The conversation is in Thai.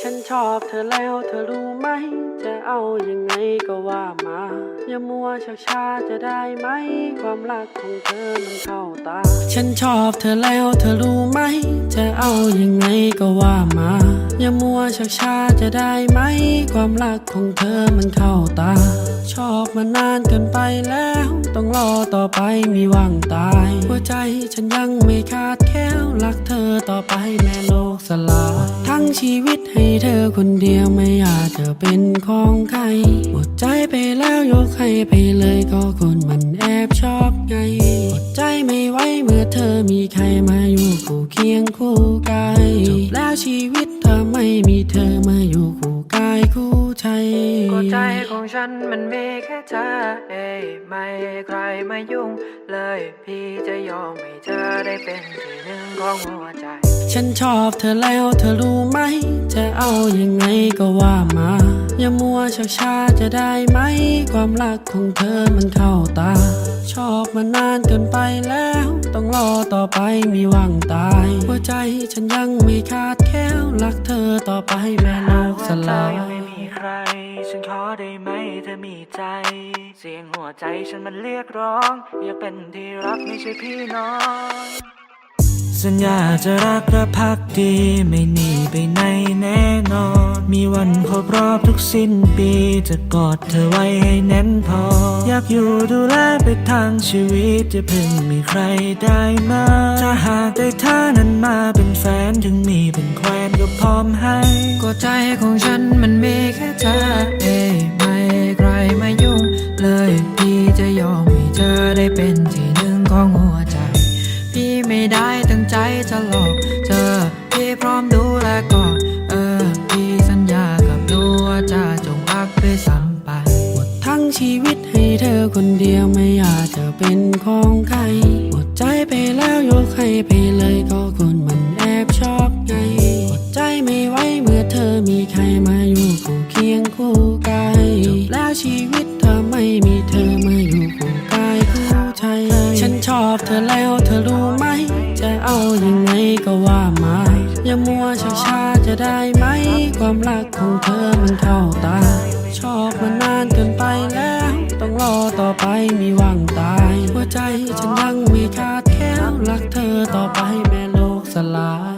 ฉันชอบเธอแล้วเธอรู้ไหม จะเอายังไงก็ว่ามา อย่ามัวชักช้าจะได้ไหม ความรักของเธอมันเข้าตา ฉันชอบเธอแล้วเธอรู้ไหม จะเอายังไงก็ว่ามา อย่ามัวชักช้าจะได้ไหม ความรักของเธอมันเข้าตา ชอบมานานเกินไปแล้ว ต้องรอต่อไปมีหวังตาย หัวใจฉันยังไม่ขาดแค่วรักเธอต่อไปแม้โลกสลาย งชีวิตให้เธอคนเดียวไม่อยากจะเป็นของใคร หมดใจไปแล้วยกให้ไปเลยก็คนมันแอบชอบไงอดใจไม่ไหวเมื่อเธอมีใครมาอยู่คู่เคียงคู่กายจบแล้วชีวิตถ้าไม่มีเธอมาอยู่คู่กายคู่ใจก็ใจของฉันมันมีแค่เธอเอ้ยไม่ใครมายุ่งเลย พี่จะยอมให้เธอได้เป็นที่หนึ่งของหัวใจ ฉันชอบเธอแล้วเธอรู้ไหม จะเอายังไงก็ว่ามา อย่ามัวชักช้าจะได้ไหม ความรักของเธอมันเข้าตา ชอบมานานเกินไปแล้ว ต้องรอต่อไปมีหวังตาย หัวใจฉันยังไม่ขาดแค่วรักเธอต่อไปแม้โลกสลายยังไม่มีใคร ฉันขอได้ไหมเธอมีใจ เสียงหัวใจฉันมันเรียกร้อง อยากเป็นที่รักไม่ใช่พี่น้อง สัญญาจะรักและพักดีไม่หนีไปไหนแน่นอน มีวันครบรอบทุกสิ้นปี จะกอดเธอไว้ให้แน่นพอ อยากอยู่ดูแลไปทางชีวิตจะพิ่งมีใครได้มา ถ้าหากได้เธอนั้นมาเป็นแฟนถึงมีเป็นแควนก็พร้อมให้ก็ใจของฉันมันมีแค่เธอ พร้อมดูแลก่อนเออพี่สัญญากับดูว่าจะจงรักด้วยซ้ำไปหมดทั้งชีวิตให้เธอคนเดียวไม่อยากจะเป็นของใครหมดใจไปแล้วยกให้ไปเลยก็คนมันแอบชอบไงหมดใจไม่ไหวเมื่อเธอมีใครมาอยู่คู่เคียงคู่กายจบแล้วชีวิตถ้าไม่มีเธอมาอยู่คู่กายคู่ใจฉันชอบเธอแล้วเธอรู้ไหม จะเอายังไงก็ว่ามา ย่ามัวช้าชาจะได้ไหม ความรักของเธอมันเข้าตา ชอบมานานเกินไปแล้ว ต้องรอต่อไปมีหวังตาย หัวใจฉันยังไม่ขาดแคล้วรักเธอต่อไปแม่โลกสลาย